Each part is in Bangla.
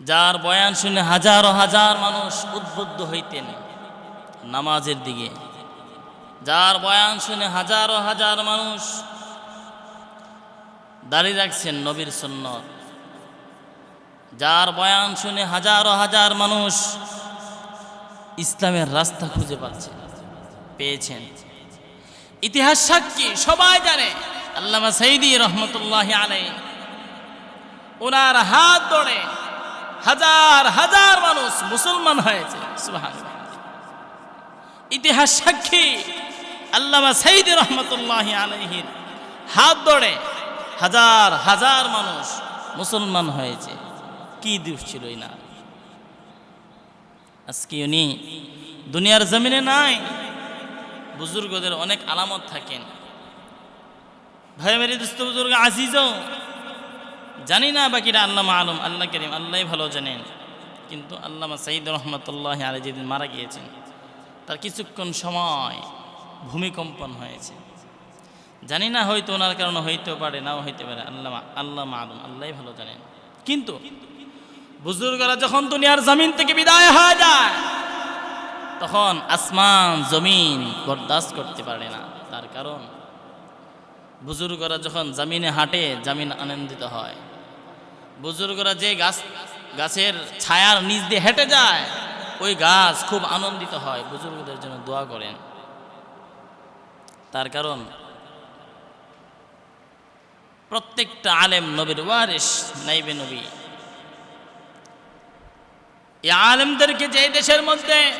যার বয়ান শুনে হাজারো হাজার মানুষ উদ্বুদ্ধ হইতেন নামাজের দিকে। যার বয়ান শুনে হাজারো হাজার মানুষ দাঁড়িয়ে রাখছেন নবীর সুন্নত। যার বয়ান শুনে হাজারো হাজার মানুষ ইসলামের রাস্তা খুঁজে পাচ্ছে, পেয়েছেন। ইতিহাস সাক্ষী, সবাই জানে, আল্লামা সৈদি রহমতুল্লাহ আলাই ওনার হাত ধরে হাজার হাজার মানুষ মুসলমান হয়েছে। ইতিহাস সাক্ষী আল্লামা সৈদি রহমতুল্লাহ আলহির হাত ধরে হাজার হাজার মানুষ মুসলমান হয়েছে। কি দিস ছিল না আজকে উনি দুনিয়ার জমিনে নাই, বুজুর্গদের অনেক আলামত থাকেন। ভাই মেরি দোস্ত বুজুর্গ আজিজও জানি না বাকিরা আল্লামা আলম, আল্লাহ করিম আল্লাহ ভালো জানেন। কিন্তু আল্লামা সাইদ রহমতুল্লাহ আলী যেদিন মারা গিয়েছেন, তার কিছুক্ষণ সময় ভূমিকম্পন হয়েছে। জানি না হয়তো ওনার কারণে হইতেও পারে, নাও হইতে পারে আল্লাহ আল্লাহ আলম আল্লাহ ভালো জানেন। কিন্তু বুজুর্গরা যখন দুনিয়ার জমিন থেকে বিদায় হয়ে যায়, তখন আসমান, জমিন বরদাস্ত করতে পারে না। তার কারণ বুজুর্গরা যখন জমিনে হাঁটে, জমিন আনন্দিত হয়। বুজুর্গরা যে গাছ, গাছের ছায়ার নিচ দিয়ে হেঁটে যায়, ওই গাছ খুব আনন্দিত হয়। বুজুর্গদের জন্য দোয়া করেন। তার কারণ, প্রত্যেকটা আলেম নবীর ওয়ারিস নাইবে নবী। এই আলেমদেরকে যে দেশের মধ্যে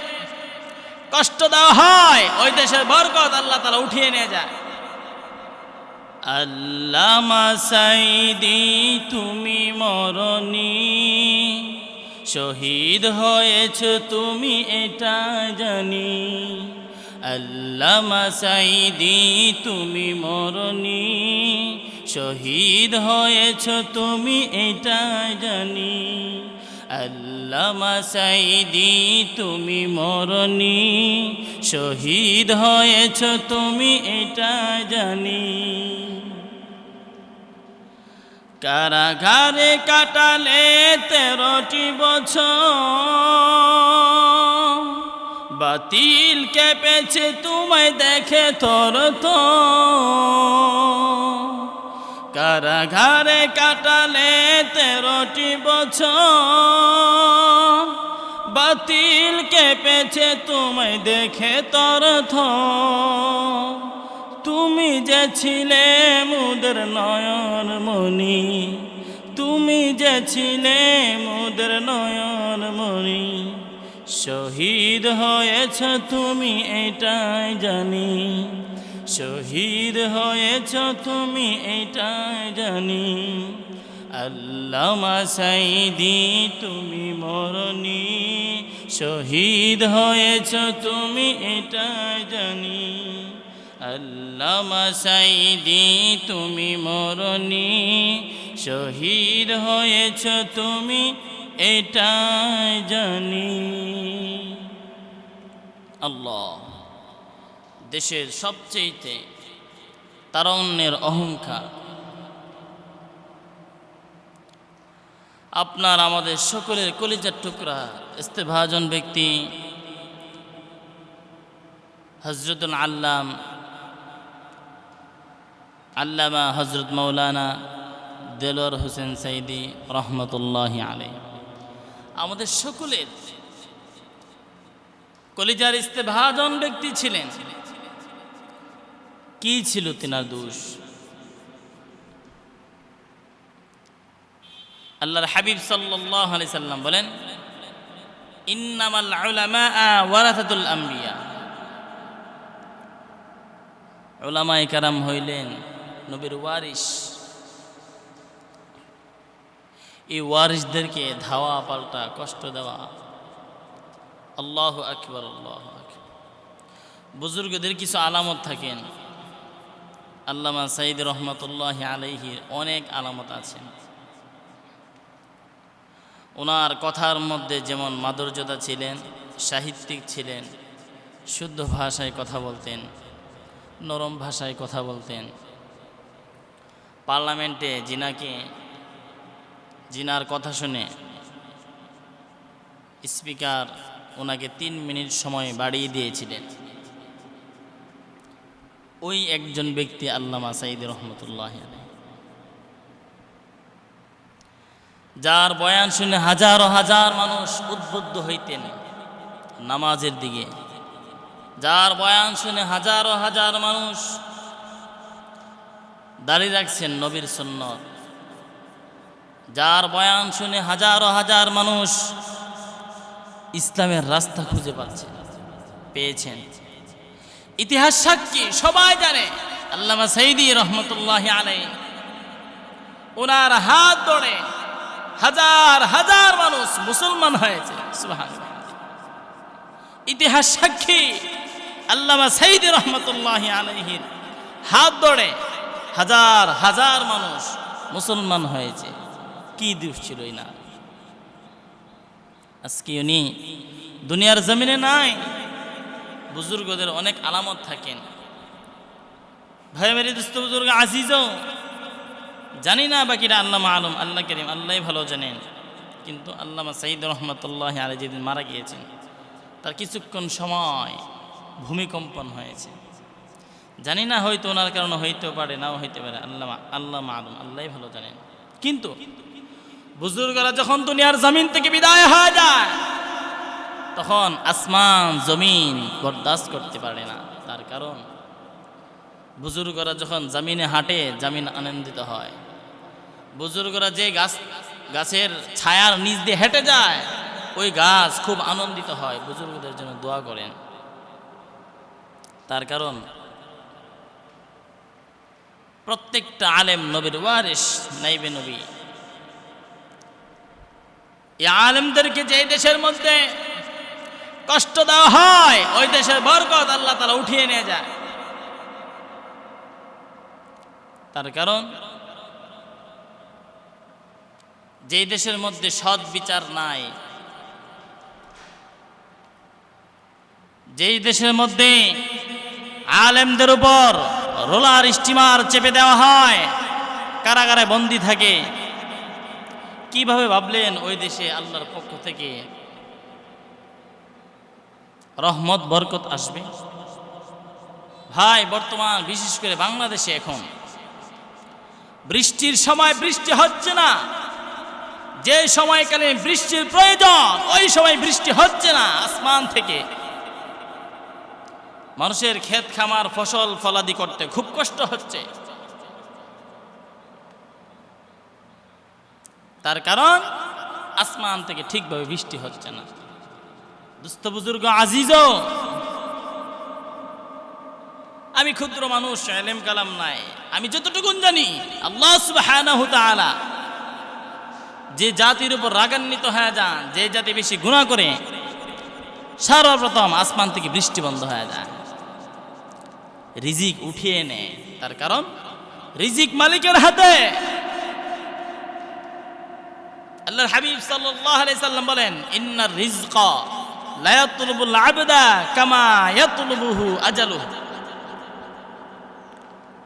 কষ্ট দেওয়া হয়, ওই দেশের বরকত আল্লাহ তালা উঠিয়ে নিয়ে যায়। আল্লামা সাইদি, তুমি মরণি। শহীদ হয়েছ তুমি, এটা জানি। আল্লামা সাইদি, তুমি মরণি। শহীদ হয়েছ তুমি, এটা জানি। আল্লামা সাইদি, তুমি মরণি। শহীদ হয়েছ তুমি, এটা জানি। কারাগারে কাটালে তেরোটি বছর। বাতিল কেঁপেছে, তোমায় দেখে তোর তো। কারাগারে কাটালে তেরোটি বছর। বাতিল কেঁপেছে, তোমায় দেখে তোর থ তুমি যে ছিলে মুদের নয়ন মনি তুমি যে ছিলে মুদের নয়ন মনি শহীদ হয়েছ তুমি এটাই জানি, শহীদ হয়েছ তুমি এটাই জানি, আল্লামা সাইদি তুমি মরণি, শহীদ হয়েছ তুমি এটাই জানি। আল্লামা সাইদি, তুমি মরণি, শহীদ হয়েছ তুমি, এটাই জানি। আল্লাহ দেশের সবচেয়েতে তারণ্যের অহংকার। আপনার আমাদের সকলের কলিজার টুকরা, ইস্তেভাজন ব্যক্তি হজরতুল আল্লাম আল্লামা হজরত মৌলানা দেলোয়ার হোসেন সাইদি রহমতুল্লাহ আলাই আমাদের সকলের কলিজার ইস্তেভাজন ব্যক্তি ছিলেন। কি ছিল তিনার দোষ? আল্লাহর হাবিব সাল্লাল্লাহু আলাইহি সাল্লাম বলেন, ইন্নামাল উলামা ওয়ারাসাতুল আম্বিয়া। কারাম হইলেন নবীর ওয়ারিস এই ওয়ারিসদেরকে ধাওয়া, পাল্টা কষ্ট দেওয়া। আল্লাহ আকবর, আল্লাহ বুজুর্গদের কিছু আলামত থাকেন। আল্লামা সাইদ রহমতুল্লাহ আলাইহির অনেক আলামত আছেন। ওনার কথার মধ্যে যেমন মাধুর্যতা ছিলেন, সাহিত্যিক ছিলেন, শুদ্ধ ভাষায় কথা বলতেন, নরম ভাষায় কথা বলতেন পার্লামেন্টে জিনাকে, জিনার কথা শুনে স্পিকার ওনাকে তিন মিনিট সময় বাড়িয়ে দিয়েছিলেন। ওই একজন ব্যক্তি আল্লামা সাইদ রহমতুল্লাহ যার বয়ান শুনে হাজারো হাজার মানুষ উদ্বুদ্ধ হইতেন নামাজের দিকে। যার বয়ান শুনে হাজারো হাজার মানুষ দাঁড়িয়ে রাখছেন নবীর সুন্নত যার বয়ান শুনে হাজারো হাজার মানুষ ইসলামের রাস্তা খুঁজে পাচ্ছে, পেয়েছেন ইতিহাস সাক্ষী, সবাই জানে, আল্লামা সঈদি রহমতুল্লাহ আলাই ওনার হাত ধরে হাজার হাজার মানুষ মুসলমান হয়েছে। ইতিহাস সাক্ষী, আল্লামা সঈদি রহমতুল্লাহ আলাইহির হাত ধরে হাজার হাজার মানুষ মুসলমান হয়েছে। কি দোষ ছিল না আজকে উনি দুনিয়ার জমিনে নাই, বুজুর্গদের অনেক আলামত থাকেন। ভাই মেরি দোস্ত বুজুর্গ আজিজও, জানি না বাকিরা আল্লামা আলম, আল্লাহ করিম আল্লাহ ভালো জানেন। কিন্তু আল্লামা সাইদ রহমতুল্লাহ আলী যেদিন মারা গিয়েছেন, তার কিছুক্ষণ সময় ভূমিকম্পন হয়েছে। জানি না হয়তো ওনার কারণে হইতেও পারে, নাও হইতে পারে। আল্লাহ আল্লাহ আলম আল্লাহ ভালো জানেন। কিন্তু বুজুর্গরা যখন দুনিয়ার জমিন থেকে বিদায় হয়ে যায়, তখন আসমান, জমিন বরদাস্ত করতে পারে না। তার কারণ, বুজুর্গরা যখন জমিনে হাঁটে, জমিন আনন্দিত হয়। বুজুর্গরা যে গাছ, গাছের ছায়ার নিচ দিয়ে হেঁটে যায়, ওই গাছ খুব আনন্দিত হয়। বুজুর্গদের জন্য দোয়া করেন। তার কারণ প্রত্যেকটা আলেম নবীর ওয়ারিস নাইবে নবী। এই আলেমদেরকে যে দেশের মধ্যে কষ্ট দেওয়া হয়, ওই দেশের বরকত আল্লাহ তালা উঠিয়ে নিয়ে যায়। তার কারণ, যেই দেশের মধ্যে সৎ বিচার নাই, যেই দেশের মধ্যে আলেমদের উপর রোলার স্টিমার চেপে দেওয়া হয়। কারাগারে বন্দি থাকে। কীভাবে ভাবলেন ওই দেশে আল্লাহর পক্ষ থেকে? রহমত, বরকত আসবে? ভাই, বর্তমান বিশেষ করে বাংলাদেশে এখন। বৃষ্টির সময় বৃষ্টি হচ্ছে না। যে সময়কালে বৃষ্টির প্রয়োজন, ওই সময় বৃষ্টি হচ্ছে না আসমান থেকে। মানুষের ক্ষেত খামার, ফসল ফলাদি করতে খুব কষ্ট হচ্ছে। তার কারণ, আসমান থেকে ঠিকভাবে বৃষ্টি হচ্ছে না। দুস্থ বুজুর্গ আজিজ আমি ক্ষুদ্র মানুষ, এলেম কালাম নাই। আমি যতটুকুন জানি, আল্লাহ যে জাতির উপর রাগান্বিত হয়ে যান, যে জাতি বেশি গুণা করে, সর্বপ্রথম আসমান থেকে বৃষ্টি বন্ধ হয়ে যায়। রিজিক উঠিয়ে নেয়। তার কারণ, রিজিক মালিকের হাতে। আল্লাহর হাবিব সাল্লাল্লাহু আলাইহি সাল্লাম বলেন ইন্নার রিজকা লা ইয়াতলুবুল আবদা কামা ইয়াতলুবুহু আজালুহু।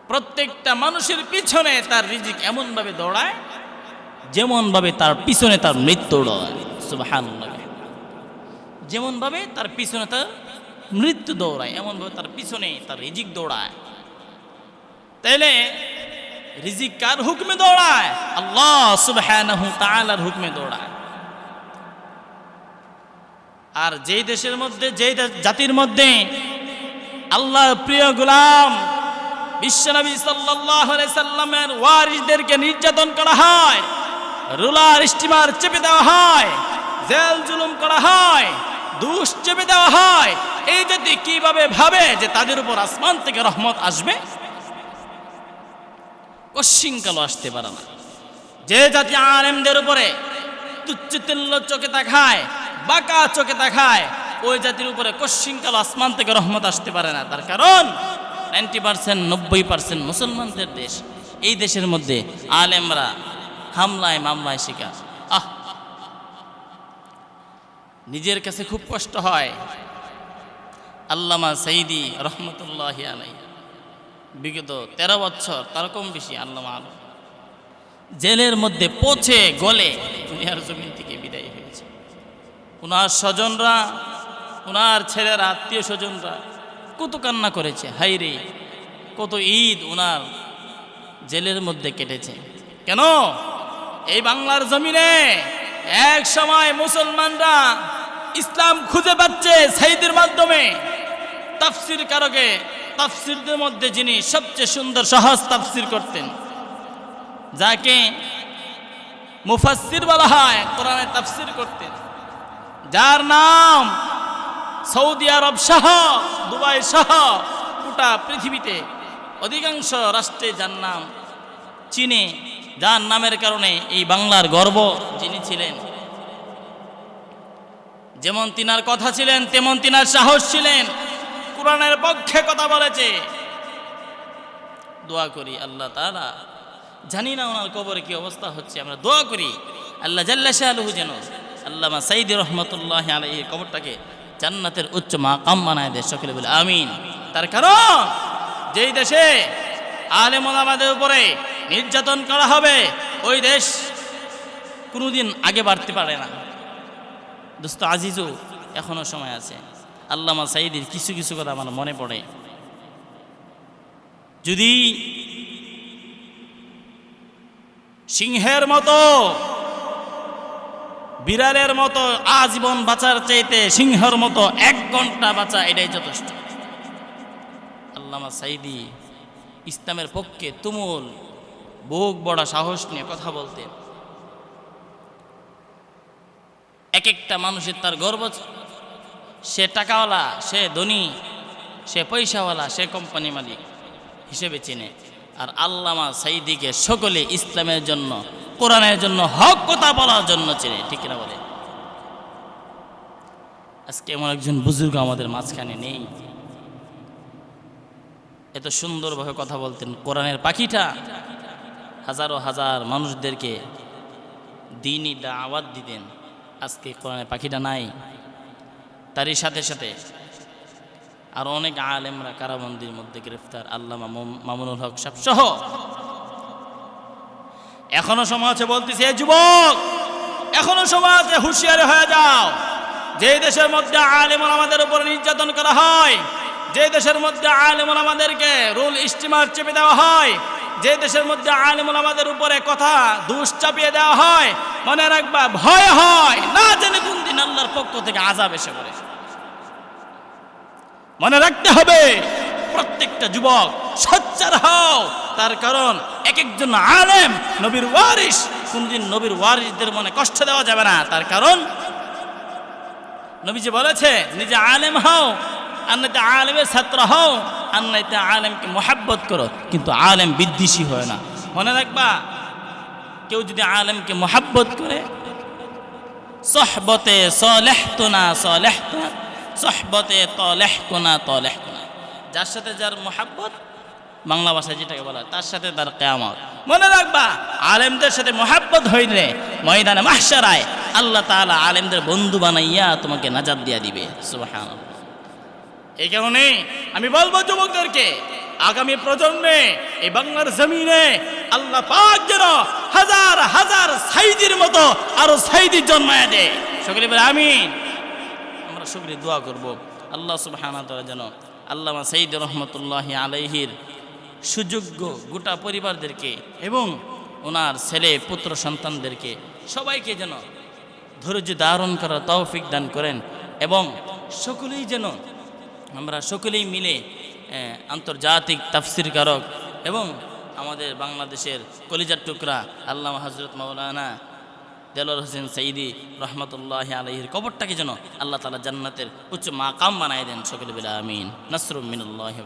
প্রত্যেকটা মানুষের পিছনে তার রিজিক এমন ভাবে দৌড়ায় যেমন ভাবে তার পিছনে তার মৃত্যু দৌড়ায়। সুবহানাল্লাহ। যেমন ভাবে তার পিছনে তার মৃত্যু দৌড়ায় এমন ভাবে তার পিছনে তার রিজিক দৌড়ায়। তাইলে রিজিক কার হুকমে দৌড়ায়? আল্লাহ সুবহানাহু তাআলার হুকমে দৌড়ায়। আর যেই দেশের মধ্যে, যেই জাতির মধ্যে আল্লাহর প্রিয় গোলাম বিশ্বনবী সাল্লাল্লাহু আলাইহি সাল্লামের ওয়ারিসদেরকে নির্যাতন করা হয়, রুলার স্টিমার চেপে দেওয়া হয়, জেল জুলুম করা হয় দুষ চেপে দেওয়া হয়। এই জাতি কীভাবে ভাবে যে তাদের উপর আসমান থেকে রহমত আসবে? কশিংকালও আসতে পারে না? যে জাতি আলেমদের উপরে তুচ্ছিতুল্য চোখে তাকায়, বাঁকা চোখে তাকায়, ওই জাতির উপরে কশিংকাল আসমান থেকে রহমত আসতে পারে না? তার কারণ নাইনটি পার্সেন্ট, নব্বই পার্সেন্ট মুসলমানদের দেশ। এই দেশের মধ্যে আলেমরা হামলায় মামলায় শিকার। নিজের কাছে খুব কষ্ট হয়। আল্লামা সাইদি রহমতুল্লাহ আলাই বিগত তেরো বছর তার কম বেশি আল্লামা আলম। জেলের মধ্যে পচে গলে দুনিয়ার জমিন থেকে বিদায় হয়েছে। ওনার স্বজনরা ওনার ছেলের, আত্মীয় স্বজনরা কত কান্না করেছে হাই রে কত ঈদ ওনার জেলের মধ্যে কেটেছে। কেন? এই বাংলার জমিনে এক সময় মুসলমানরা ইসলাম খুঁজে পাচ্ছে সাইদের মাধ্যমে। তাফসির কারকে, তাফসিরদের মধ্যে যিনি সবচেয়ে সুন্দর, সহজ তাফসির করতেন, যাকে মুফাসসির বলা হয়, কোরআনে তাফসির করতেন, যার নাম সৌদি আরব সহ, দুবাই সহ, গোটা পৃথিবীতে অধিকাংশ রাষ্ট্রে যার নাম চীনে, যার নামের কারণে এই বাংলার গর্ব যিনি ছিলেন। যেমন তিনার কথা ছিলেন, তেমন তিনার সাহস ছিলেন। কোরআনের পক্ষে কথা বলেছে। দোয়া করি আল্লাহ তাআলা। জানি না ওনার কবরে কি অবস্থা হচ্ছে, আমরা দোয়া করি। আল্লাহ জাল্লা শাহলুহু যেন আল্লামা সাইদি রহমতুল্লাহ আলাইহি কবরটাকে জান্নাতের উচ্চ মাকাম বানায় দেয় সকলে বলে, আমিন। তার কারণ, যেই দেশে আলেম ওলামাদের উপরে নির্যাতন করা হবে, ওই দেশ কোনোদিন আগে বাড়তে পারে না। দোস্ত আজিজও এখনও সময় আছে। আল্লামা সাইদির কিছু কিছু কথা আমার মনে পড়ে। যদি সিংহের মতো, বিড়ালের মতো আজীবন বাঁচার চাইতে সিংহের মতো এক ঘণ্টা বাঁচা এটাই যথেষ্ট। আল্লামা সাইদি ইসলামের পক্ষে তুমুল বুক বড় সাহস নিয়ে কথা বলতেন। এক একটা মানুষের তার গর্ব সে টাকাওয়ালা, সে ধনী, সে পয়সাওয়ালা, সে কোম্পানি মালিক হিসেবে চিনে। আর আল্লামা সাইদিকে সকলে ইসলামের জন্য, কোরআনের জন্য, হক কথা বলার জন্য চেনে, ঠিক না বলে? আজকে এমন একজন বুজুর্গ আমাদের মাঝখানে নেই। এত সুন্দরভাবে কথা বলতেন, কোরআনের পাখিটা হাজারো হাজার মানুষদেরকে দিনই দাওয়াত দিতেন। আজকে কোরআনে পাখিটা নাই। তারই সাথে সাথে আর অনেক আলেমরা কারাবন্দির মধ্যে গ্রেফতার, আল্লামা মম- মামুনুল হক সাহেব সহ। এখনও আছে বলতেছে, "এ যুবক, এখনও আছে হুঁশিয়ারি হয়ে যাও। যে দেশের মধ্যে আলেমন আমাদের উপর নির্যাতন করা হয় যে দেশের মধ্যে আলেমন আমাদেরকে রুল স্টিমার চেপে দেওয়া হয় যে দেশের মধ্যে আলেমন আমাদের উপরে কথা দুষ চাপিয়ে দেওয়া হয়, মনে রাখবা, ভয় হয়। না জেনে কোন দিন আল্লাহর পক্ষ থেকে আজাব এসে পড়ে। মনে রাখতে হবে, প্রত্যেকটা যুবক সচ্চার হও। তার কারণ এক একজন আলেম নবীর ওয়ারিস কোনদিন নবীর ওয়ারিসদের মনে কষ্ট দেওয়া যাবে না। তার কারণ নবীজি বলেছে, নিজে আলেম হও আর আলেমের ছাত্র হও আর আলেমকে মোহাব্বত করো। কিন্তু আলেম বিদ্বেষী হয় না। মনে রাখবা, কেউ যদি আলেমকে মোহাব্বত করে, সহবতে সলেহতনা সলেহতনা, সহবতে তলেহকোনা তলেহকোনা। যার সাথে যার মোহাব্বত, বাংলা ভাষায় যেটাকে বলা তার সাথে তার কেয়ামত। মনে রাখবা, আলেমদের সাথে মোহাব্বত হইলে ময়দানে মাহসারায় আল্লাহ তাআলা আলেমদের বন্ধু বানাইয়া তোমাকে নাজাদ দিয়া দিবে। সুবহানাল্লাহ। এই কারণে আমি বলব যুবকদেরকে, আগামী প্রজন্মে এই বাংলার জমিনে আল্লাহ পাক যেন হাজার হাজার সাইদির মতো আরও সাইদির জন্মায় দেয়। সকলে বলে আমিন। আমরা সকলে দোয়া করব। আল্লাহ সুবহানাহু তাআলা যেন আল্লামা সাইদ রহমতুল্লাহ আলাইহির সুযোগ্য গোটা পরিবারদেরকে এবং ওনার ছেলে, পুত্র, সন্তানদেরকে সবাইকে যেন ধৈর্য ধারণ করার তৌফিক দান করেন এবং সকলেই যেন আমরা সকলেই মিলে আন্তর্জাতিক তাফসির কারক এবং আমাদের বাংলাদেশের কলিজার টুকরা আল্লাহ হজরত মাওলানা দেলোর হোসেন সঈদি রহমতুল্লাহ আলহির কবরটাকে যেন আল্লাহ তালা জান্নাতের উচ্চ মাকাম বানায় দেন সকলে বিলা আমিন। নসরুম মিনুল্লাহ